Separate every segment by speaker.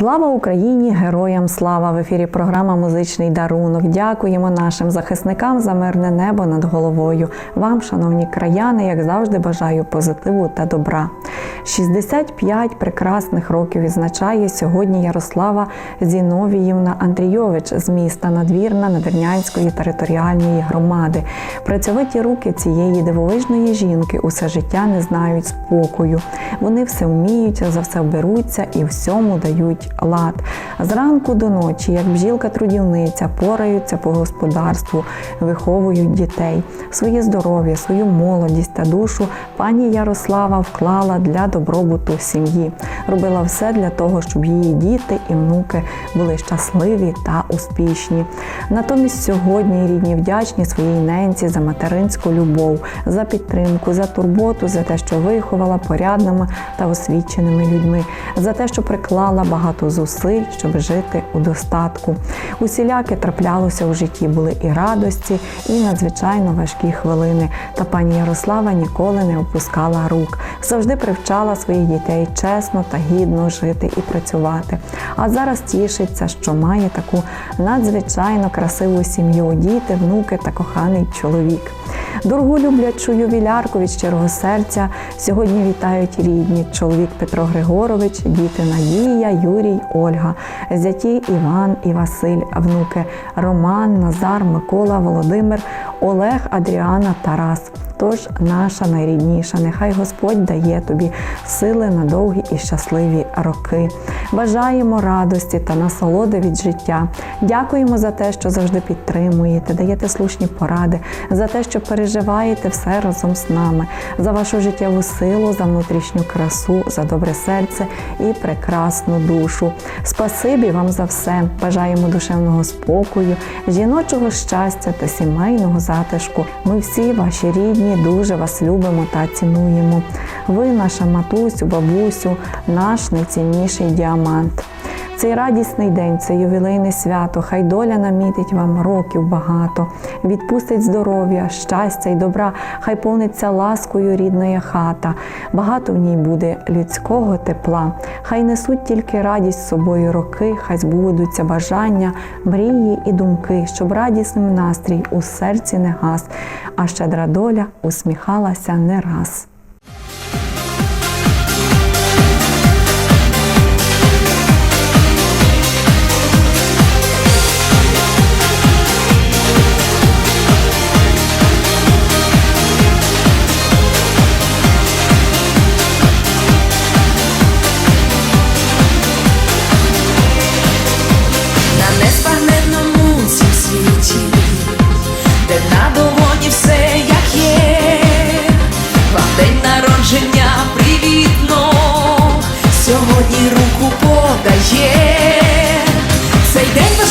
Speaker 1: Слава Україні! Героям слава! В ефірі програма Музичний дарунок. Дякуємо нашим захисникам за мирне небо над головою. Вам, шановні краяни, як завжди, бажаю позитиву та добра. 65 прекрасних років відзначає сьогодні Ярослава Зіновіївна Андрійович з міста Надвірна Надвірнянської територіальної громади. Працьовиті руки цієї дивовижної жінки усе життя не знають спокою. Вони все вміють, за все беруться і всьому дають лад. Зранку до ночі, як бжілка-трудівниця, пораються по господарству, виховують дітей. Своє здоров'я, свою молодість та душу пані Ярослава вклала для добробуту сім'ї. Робила все для того, щоб її діти і внуки були щасливі та успішні. Натомість сьогодні рідні вдячні своїй ненці за материнську любов, за підтримку, за турботу, за те, що виховала порядними та освіченими людьми, за те, що приклала багато зусиль, щоб жити у достатку. Усіляке траплялося у житті, були і радості, і надзвичайно важкі хвилини. Та пані Ярослава ніколи не опускала рук, завжди привчала своїх дітей чесно та гідно жити і працювати. А зараз тішиться, що має таку надзвичайно красиву сім'ю, діти, внуки та коханий чоловік. Дорогу люблячу ювілярку від щирого серця сьогодні вітають рідні чоловік Петро Григорович, діти Надія, Юрій, Ольга, зяті Іван і Василь, внуки Роман, Назар, Микола, Володимир, Олег, Адріана, Тарас. Тож наша найрідніша, нехай Господь дає тобі сили на довгі і щасливі роки. Бажаємо радості та насолоди від життя. Дякуємо за те, що завжди підтримуєте, даєте слушні поради, за те, що переживаєте все разом з нами, за вашу життєву силу, за внутрішню красу, за добре серце і прекрасну душу. Спасибі вам за все. Бажаємо душевного спокою, жіночого щастя та сімейного затишку. Ми всі ваші рідні дуже вас любимо та цінуємо. Ви, наша матусю, бабусю, наш найцінніший діамант. Цей радісний день, це ювілейне свято, хай доля намітить вам років багато, відпустить здоров'я, щастя й добра, хай повниться ласкою рідної хата. Багато в ній буде людського тепла. Хай несуть тільки радість з собою роки, хай збудуться бажання, мрії і думки, щоб радісним настрій у серці не гас, а щедра доля усміхалася не раз.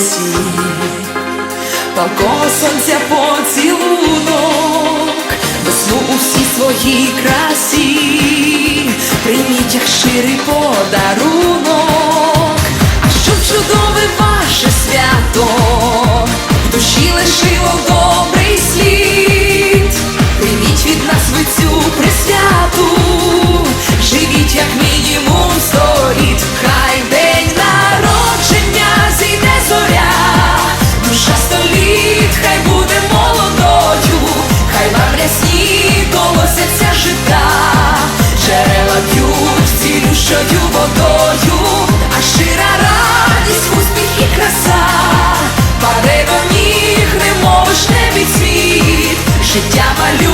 Speaker 2: росі, палкого поцілунок, весну у всій своїй красі, прийміть як ширий подарунок, водою, а щира радість, успіх і краса, паде до ніг, немов небі цвіт, життя малює.